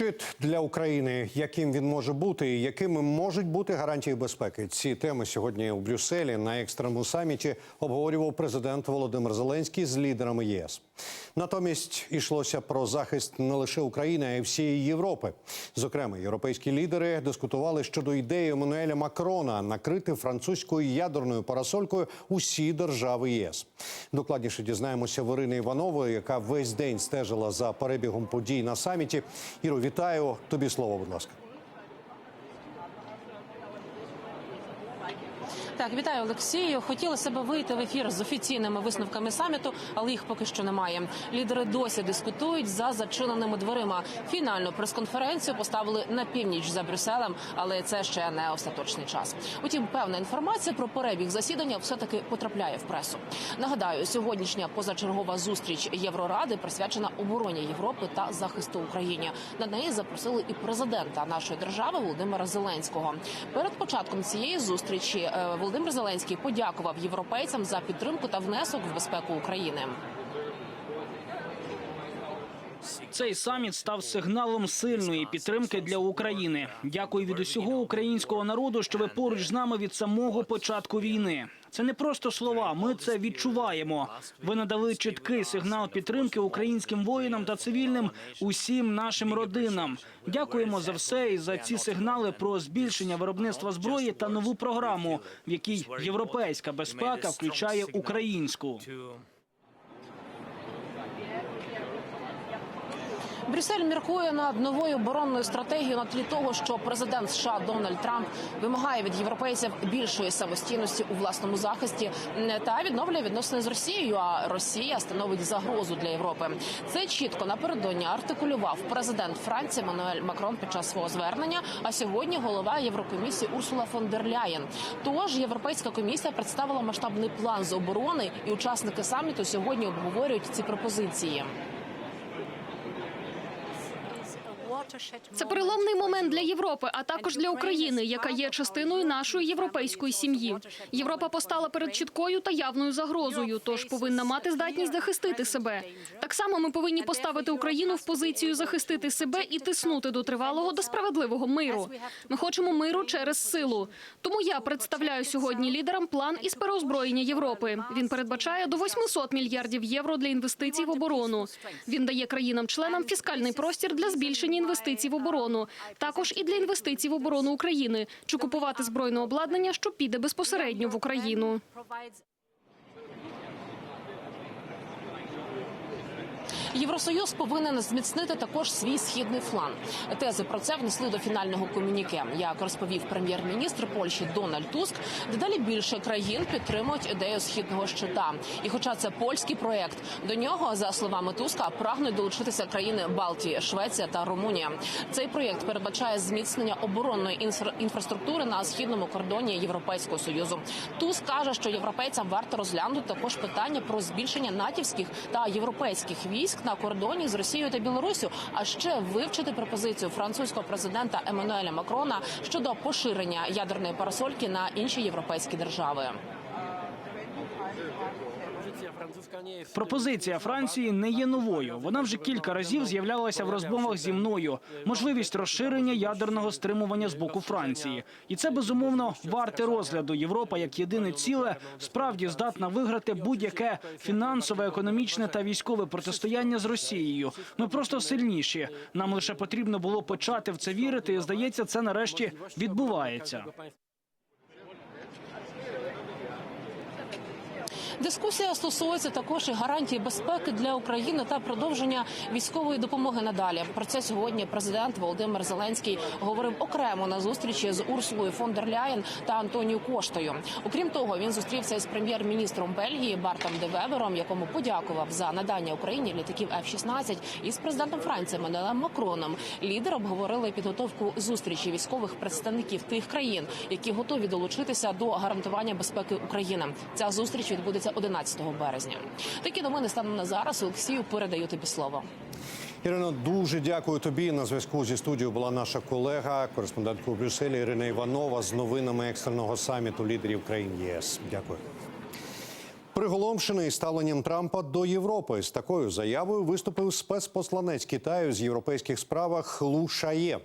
Щит для України, яким він може бути, і якими можуть бути гарантії безпеки. Ці теми сьогодні у Брюсселі на екстреному саміті обговорював президент Володимир Зеленський з лідерами ЄС. Натомість йшлося про захист не лише України, а й всієї Європи. Зокрема, європейські лідери дискутували щодо ідеї Еммануеля Макрона накрити французькою ядерною парасолькою усі держави ЄС. Докладніше дізнаємося в Ірини Іванової, яка весь день стежила за перебігом подій на саміті. Іро, вітаю. Тобі слово, будь ласка. Так, вітаю Олексію. Хотілося б вийти в ефір з офіційними висновками саміту, але їх поки що немає. Лідери досі дискутують за зачиненими дверима. Фінальну прес-конференцію поставили на північ за Брюсселем, але це ще не остаточний час. Утім, певна інформація про перебіг засідання все таки потрапляє в пресу. Нагадаю, сьогоднішня позачергова зустріч Євроради присвячена обороні Європи та захисту Україні. На неї запросили і президента нашої держави Володимира Зеленського. Перед початком цієї зустрічі е, Володимир Зеленський подякував європейцям за підтримку та внесок в безпеку України. Цей саміт став сигналом сильної підтримки для України. Дякую від усього українського народу, що ви поруч з нами від самого початку війни. Це не просто слова. Ми це відчуваємо. Ви надали чіткий сигнал підтримки українським воїнам та цивільним усім нашим родинам. Дякуємо за все і за ці сигнали про збільшення виробництва зброї та нову програму, в якій європейська безпека включає українську. Брюссель міркує над новою оборонною стратегією на тлі того, що президент США Дональд Трамп вимагає від європейців більшої самостійності у власному захисті та відновлює відносини з Росією. А Росія становить загрозу для Європи. Це чітко напередодні артикулював президент Франції Мануель Макрон під час свого звернення. А сьогодні голова Єврокомісії Урсула фон дер Ляєн. Тож європейська комісія представила масштабний план з оборони, і учасники саміту сьогодні обговорюють ці пропозиції. Це переломний момент для Європи, а також для України, яка є частиною нашої європейської сім'ї. Європа постала перед чіткою та явною загрозою, тож повинна мати здатність захистити себе. Так само ми повинні поставити Україну в позицію захистити себе і тиснути до тривалого та справедливого миру. Ми хочемо миру через силу. Тому я представляю сьогодні лідерам план із переозброєння Європи. Він передбачає до 800 мільярдів євро для інвестицій в оборону. Він дає країнам-членам фіскальний простір для збільшення інвестицій в оборону, також і для інвестицій в оборону України чи купувати збройне обладнання, що піде безпосередньо в Україну. Євросоюз повинен зміцнити також свій східний фланг. Тези про це внесли до фінального комюніке. Як розповів прем'єр-міністр Польщі Дональд Туск, дедалі більше країн підтримують ідею східного щита. І, хоча це польський проєкт, до нього, за словами Туска, прагнуть долучитися країни Балтії, Швеція та Румунія. Цей проєкт передбачає зміцнення оборонної інфра- інфраструктури на східному кордоні Європейського союзу. Туск каже, що європейцям варто розглянути також питання про збільшення натівських та європейських військ на кордоні з Росією та Білоруссю, а ще вивчити пропозицію французького президента Еммануеля Макрона щодо поширення ядерної парасольки на інші європейські держави. Пропозиція Франції не є новою. Вона вже кілька разів з'являлася в розмовах зі мною. Можливість розширення ядерного стримування з боку Франції, і це безумовно варте розгляду. Європа як єдине ціле справді здатна виграти будь-яке фінансове, економічне та військове протистояння з Росією. Ми просто сильніші. Нам лише потрібно було почати в це вірити, і здається, це нарешті відбувається. Дискусія стосується також і гарантій безпеки для України та продовження військової допомоги надалі. Про це сьогодні президент Володимир Зеленський говорив окремо на зустрічі з Урсулою фон дер Ляєн та Антоніо Коштою. Окрім того, він зустрівся із прем'єр-міністром Бельгії Бартом де Вебером, якому подякував за надання Україні літаків F-16, і з президентом Франції Мануелем Макроном. Лідери обговорили підготовку зустрічі військових представників тих країн, які готові долучитися до гарантування безпеки України. Ця зустріч відбудеться 11 березня. Такі новини станом на зараз. Олексію передаю тобі слово. Ірино, дуже дякую тобі. На зв'язку зі студією була наша колега, кореспондентка у Брюсселі Ірина Іванова з новинами екстреного саміту лідерів країн ЄС. Дякую. Приголомшений ставленням Трампа до Європи з такою заявою виступив спецпосланець Китаю з європейських справах Лу Шає.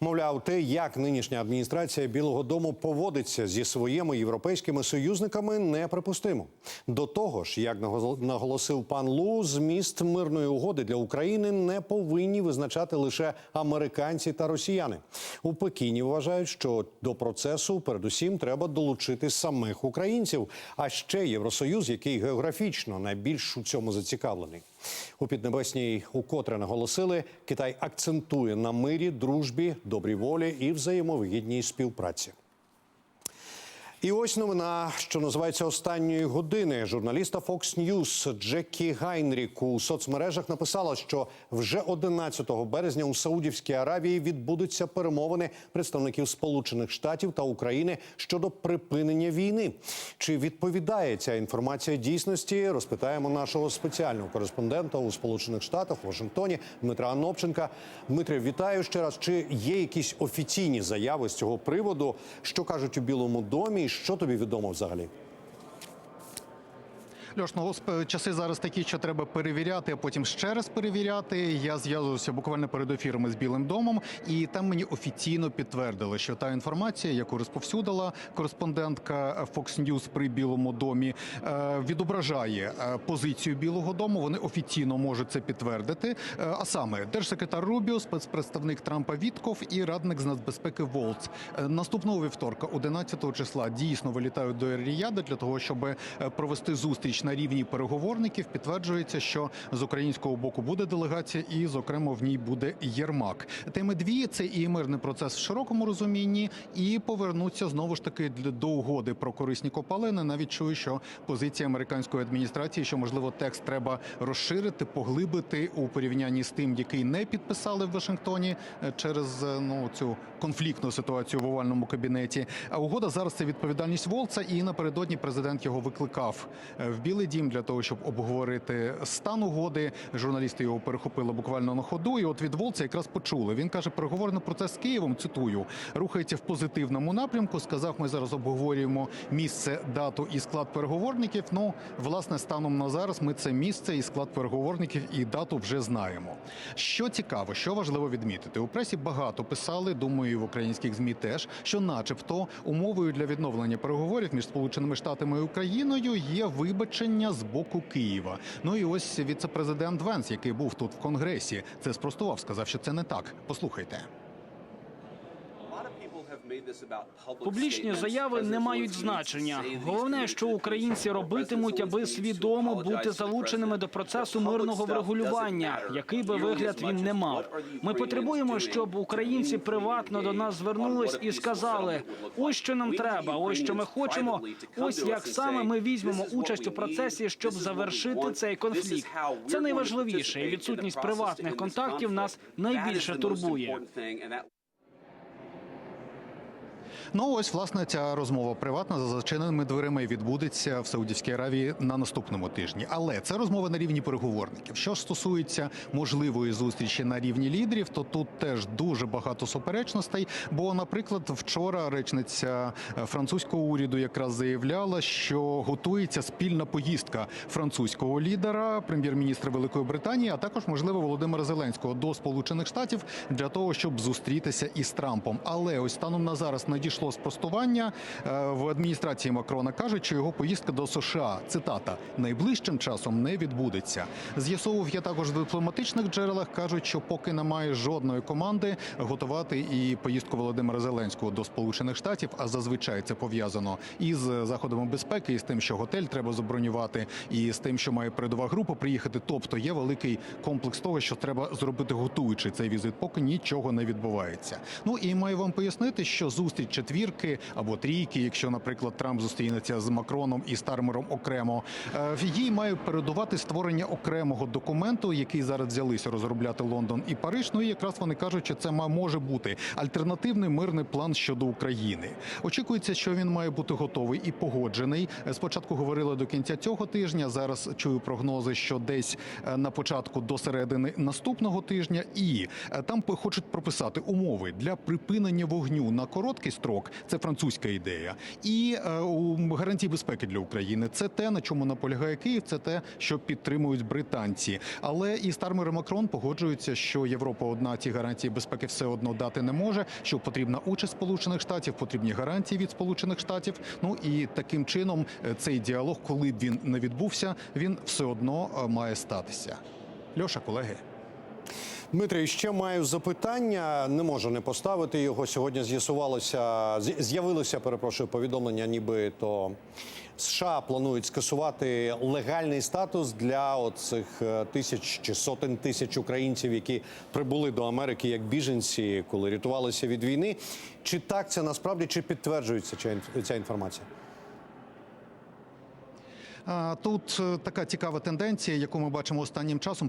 Мовляв, те, як нинішня адміністрація Білого Дому поводиться зі своїми європейськими союзниками, неприпустимо. До того ж, як наго- наголосив пан Лу, зміст мирної угоди для України не повинні визначати лише американці та росіяни. У Пекіні вважають, що до процесу передусім треба долучити самих українців, а ще Євросоюз, який географічно найбільш у цьому зацікавлений. У Піднебесній укотре наголосили, Китай акцентує на мирі, дружбі, добрій волі і взаємовигідній співпраці. І ось новина, що називається останньої години. Журналіста Fox News Джекі Гайнрік у соцмережах написала, що вже 11 березня у Саудівській Аравії відбудуться перемовини представників Сполучених Штатів та України щодо припинення війни. Чи відповідає ця інформація дійсності? Розпитаємо нашого спеціального кореспондента у Сполучених Штатах Вашингтоні Дмитра Анопченка. Дмитре, вітаю ще раз. Чи є якісь офіційні заяви з цього приводу? Що кажуть у Білому домі? І що тобі відомо взагалі? Льош, ну сп- часи зараз такі, що треба перевіряти, а потім ще раз перевіряти. Я зв'язувався буквально перед ефірами з Білим домом, і там мені офіційно підтвердили, що та інформація, яку розповсюдила кореспондентка Fox News при Білому домі, е, відображає е, позицію Білого Дому. Вони офіційно можуть це підтвердити. Е, А саме держсекретар Рубіо, спецпредставник Трампа Вітков і радник з нацбезпеки Волц. Е, Наступного вівторка, 11 числа, дійсно вилітають до Ріяда для того, щоб е, провести зустріч на рівні переговорників. Підтверджується, що з українського боку буде делегація, і зокрема в ній буде Єрмак. Теми дві це і мирний процес в широкому розумінні, і повернуться знову ж таки до угоди про корисні копалини. Навіть чую, що позиція американської адміністрації, що можливо текст треба розширити, поглибити у порівнянні з тим, який не підписали в Вашингтоні е, через е, ну цю конфліктну ситуацію в овальному кабінеті. А угода зараз це відповідальність Волца, і напередодні президент його викликав е, в Білий Дім для того, щоб обговорити стан угоди. Журналісти його перехопили буквально на ходу. І от від Волца якраз почули. Він каже, переговорний процес з Києвом. Цитую, рухається в позитивному напрямку. Сказав, ми зараз обговорюємо місце, дату і склад переговорників. Ну, власне, станом на зараз ми це місце і склад переговорників і дату вже знаємо. Що цікаво, що важливо відмітити у пресі багато писали. Думаю, і в українських змі теж, що, начебто, умовою для відновлення переговорів між Сполученими Штатами і Україною є вибачення з боку Києва. Ну і ось віцепрезидент Венс, який був тут в конгресі, це спростував, сказав, що це не так. Послухайте. Публічні заяви не мають значення. Головне, що українці робитимуть, аби свідомо бути залученими до процесу мирного врегулювання, який би вигляд він не мав. Ми потребуємо, щоб українці приватно до нас звернулись і сказали: ось що нам треба, ось що ми хочемо. Ось як саме ми візьмемо участь у процесі, щоб завершити цей конфлікт. Це найважливіше, і відсутність приватних контактів нас найбільше турбує. Ну ось власне ця розмова приватна за зачиненими дверима і відбудеться в Саудівській Аравії на наступному тижні. Але це розмова на рівні переговорників. Що стосується можливої зустрічі на рівні лідерів, то тут теж дуже багато суперечностей. Бо, наприклад, вчора речниця е, французького уряду якраз заявляла, що готується спільна поїздка французького лідера, прем'єр-міністра Великої Британії, а також можливо Володимира Зеленського до Сполучених Штатів для того, щоб зустрітися із Трампом. Але ось станом на зараз надійшло спростування Е, в адміністрації Макрона. кажуть, що його поїздка до США цитата найближчим часом не відбудеться. З'ясовував я також в дипломатичних джерелах. кажуть, що поки немає жодної команди готувати і поїздку Володимира Зеленського до Сполучених Штатів. А зазвичай це пов'язано із заходами безпеки, і з тим, що готель треба забронювати, і з тим, що має передова група приїхати. Тобто є великий комплекс того, що треба зробити, готуючи цей візит, поки нічого не відбувається. Ну і маю вам пояснити, що зустріч четвірки або трійки, якщо, наприклад, Трамп зустрінеться з Макроном і Стармером окремо, е, їй має передувати створення окремого документу, який зараз взялися розробляти Лондон і Париж. Ну і якраз вони кажуть, що це може бути альтернативний мирний план щодо України. Очікується, що він має бути готовий і погоджений. Е, Спочатку говорили до кінця цього тижня. Зараз чую прогнози, що десь е, на початку до середини наступного тижня, і там хочуть прописати умови для припинення вогню на короткий строк. Це французька ідея. І е, гарантії безпеки для України це те, на чому наполягає Київ. Це те, що підтримують британці. Але і Стармер і Макрон погоджуються, що Європа одна ці гарантії безпеки все одно дати не може. Що потрібна участь Сполучених Штатів, потрібні гарантії від Сполучених Штатів. Ну і таким чином е, цей діалог, коли б він не відбувся, він все одно е, має статися. Льоша, колеги. Дмитрий, ще маю запитання. Не можу не поставити його. Сьогодні з'ясувалося, з'явилося, перепрошую, повідомлення, ніби то США планують скасувати легальний статус для оцих е, тисяч чи сотень тисяч українців, які прибули до Америки як біженці, коли рятувалися від війни. Чи так це насправді чи підтверджується ця ця інформація? Тут е, така цікава тенденція, яку ми бачимо останнім часом.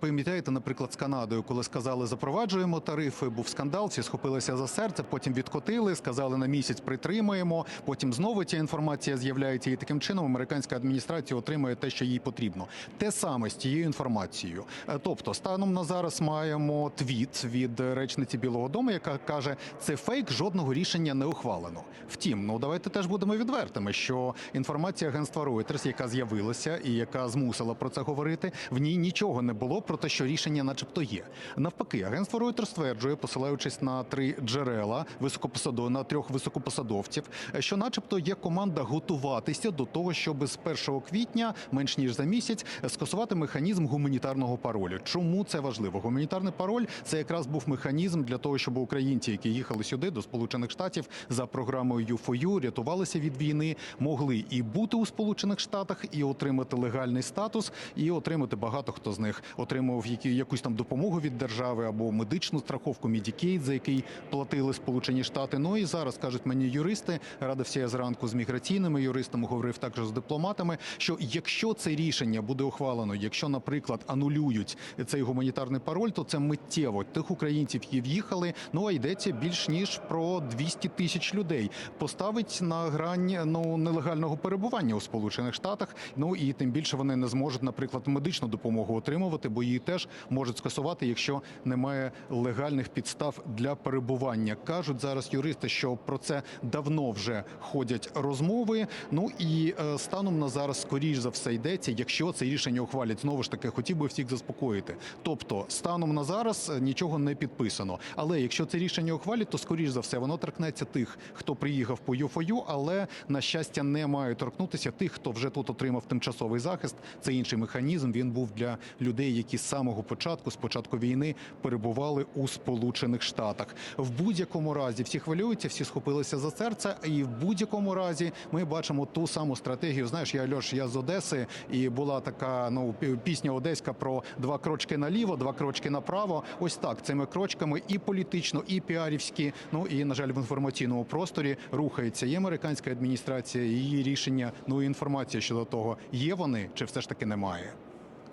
Пам'ятаєте, наприклад, з Канадою, коли сказали запроваджуємо тарифи, був скандал, всі схопилися за серце, потім відкотили, сказали на місяць притримаємо. Потім знову ця інформація з'являється, і таким чином американська адміністрація отримує те, що їй потрібно. Те саме з тією інформацією. Е, Тобто, станом на зараз маємо твіт від речниці Білого Дому, яка каже, це фейк, жодного рішення не ухвалено. Втім, ну давайте теж будемо відвертими, що інформація агентства Reuters, яка з'явилася і яка змусила про це говорити, в ній нічого не було про те, що рішення, начебто, є. Навпаки, агентство Reuters стверджує, посилаючись на три джерела високопосадов... на трьох високопосадовців, що, начебто, є команда готуватися до того, щоб з 1 квітня, менш ніж за місяць, скасувати механізм гуманітарного паролю. Чому це важливо? Гуманітарний пароль це якраз був механізм для того, щоб українці, які їхали сюди до Сполучених Штатів за програмою U4U, рятувалися від війни, могли і бути у Сполучених Штатах, і отримати легальний статус, і отримати багато хто з них отримував які якусь там допомогу від держави або медичну страховку Medicaid, за який платили Сполучені Штати. Ну і зараз кажуть мені юристи, радився я зранку з міграційними юристами, говорив також з дипломатами. Що якщо це рішення буде ухвалено, якщо, наприклад, анулюють цей гуманітарний пароль, то це миттєво тих українців, які в'їхали. Ну а йдеться більш ніж про 200 тисяч людей. Поставить на грань ну нелегального перебування у Сполучених Штатах. Ну і тим більше вони не зможуть, наприклад, медичну допомогу отримувати, бо її теж можуть скасувати, якщо немає легальних підстав для перебування. кажуть зараз юристи, що про це давно вже ходять розмови. Ну і е, станом на зараз, скоріш за все, йдеться, якщо це рішення ухвалять. Знову ж таки, хотів би всіх заспокоїти. Тобто, станом на зараз е, нічого не підписано. Але якщо це рішення ухвалять, то скоріш за все воно торкнеться тих, хто приїхав по ЮФОЮ, але на щастя не має торкнутися тих, хто вже тут отримав тимчасовий захист. Це інший механізм. Він був для людей, які з самого початку, з початку війни, перебували у Сполучених Штатах. В будь-якому разі всі хвилюються, всі схопилися за серце. І в будь-якому разі ми бачимо ту саму стратегію. Знаєш, я Льош, я з Одеси, і була така ну пісня одеська про два крочки наліво, два крочки направо. Ось так цими крочками і політично, і піарівські. Ну і на жаль, в інформаційному просторі рухається і американська адміністрація, і її рішення. Ну і інформація щодо того, є вони чи все ж таки немає,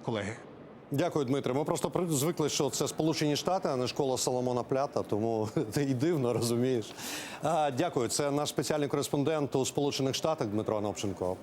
колеги. Дякую, Дмитре. Ми просто звикли, що це Сполучені Штати, а не школа Соломона Плята, тому ти і дивно розумієш. А, дякую. Це наш спеціальний кореспондент у Сполучених Штатах Дмитро Анопченко.